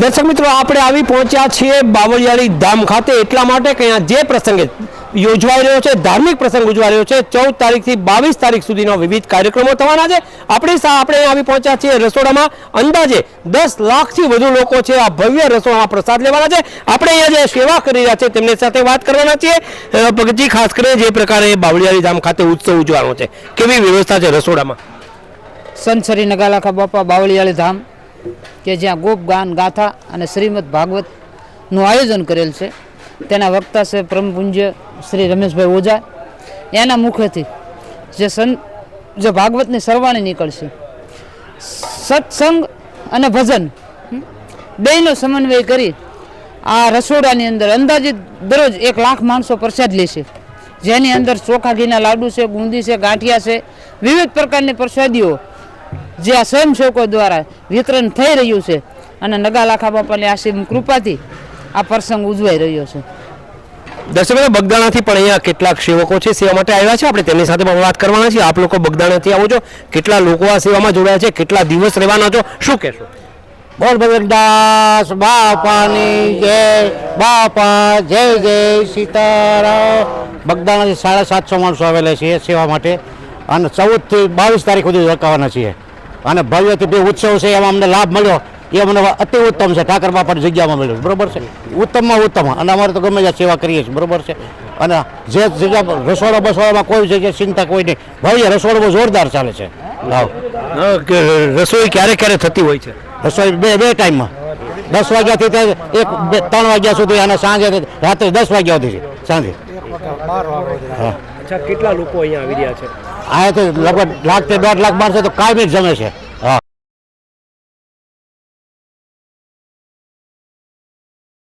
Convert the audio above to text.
દર્શક મિત્રો, આપણે આવી પહોંચ્યા છીએ બાવળિયાળી ધામ ખાતે. એટલા માટે કે અહીંયા જે પ્રસંગે યોજવાઈ રહ્યો છે, ધાર્મિક પ્રસંગ ઉજવાઈ રહ્યો છે, ચૌદ તારીખથી બાવીસ તારીખ સુધીનો વિવિધ કાર્યક્રમો થવાના છે. આપણી સા, આપણે આવી પહોંચ્યા છીએ રસોડામાં. અંદાજે દસ લાખથી વધુ લોકો છે આ ભવ્ય રસોડામાં પ્રસાદ લેવાના છે. આપણે અહીંયા જે સેવા કરી રહ્યા છે, તેમની સાથે વાત કરવાના છીએ. ભગતજી, ખાસ કરીને જે પ્રકારે બાવળિયાળી ધામ ખાતે ઉત્સવ ઉજવાનો છે. કેવી વ્યવસ્થા છે રસોડામાં? સંસરી નગાલાખા બાપા બાવળિયાળી ધામ. કે જ્યાં ગોપ, ગાન, ગાથા અને શ્રીમદ ભાગવતનું આયોજન કરેલ છે. તેના વક્તા છે પરમપુંજ્ય પૂજ્ય શ્રી રમેશભાઈ ઓઝા. એના મુખેથી જે સન જે ભાગવતની સરવાણી નીકળશે. સત્સંગ અને ભજન બેનો સમન્વય કરી આ રસોડાની અંદર અંદાજિત દરરોજ એક લાખ માણસો પ્રસાદ લેશે. જેની અંદર ચોખા, ઘીના લાડુ છે બુંદી છે, ગાંઠિયા છે, વિવિધ પ્રકારની પ્રસાદીઓ જે આ સ્વયંસેવકો દ્વારા વિતરણ થઈ રહ્યું છે અને નગાલાખા બાપાની આશીર્વાદ કૃપાથી આ પ્રસંગ ઉજવાઈ રહ્યો છે. દર્શકો બગદાણાથી પણ અહીંયા કેટલાક સેવકો છે સેવા માટે આવ્યા છે. આપણે તેમની સાથે પણ વાત કરવાના છીએ. આપ લોકો બગદાણાથી આવો છો. કેટલા લોકો આ સેવામાં જોડાયા છે? કેટલા દિવસ રહેવાના છો? શું કહેશો? બોલ ભગવદાસ બાપાની જય. બાપા જય જય સીતારામ. બગદાણાથી સાડા સાતસો માણસો આવેલા છીએ સેવા માટે. અને ચૌદથી બાવીસ તારીખ સુધી રોકાવાના છીએ. અને ભવ્યથી બે ઉત્સવ છે એમાં અમને લાભ મળ્યો. એ અમને અતિ ઉત્તમ છે ઠાકર બાપાની જગ્યામાં મળ્યું છે, બરોબર છે? ઉત્તમમાં ઉત્તમ. અને અમારે તો ગમે ત્યાં સેવા કરીએ છીએ બરોબર છે? અને જે જગ્યા રસોડા બસોડામાં કોઈ જગ્યાએ ચિંતા કોઈ નહીં. ભવ્ય રસોડો બહુ જોરદાર ચાલે છે. રસોઈ ક્યારે ક્યારે થતી હોય છે? રસોઈ બે બે ટાઈમમાં. દસ વાગ્યાથી તે એક બે ત્રણ વાગ્યા સુધી અને સાંજે રાત્રે દસ વાગ્યા સુધી સાંજે. હા. અચ્છા, કેટલા લોકો અહીંયા આવી રહ્યા છે? આ તો લગભગ લાખથી દોઢ લાખ માણસો તો કાયમી જમે છે. હા.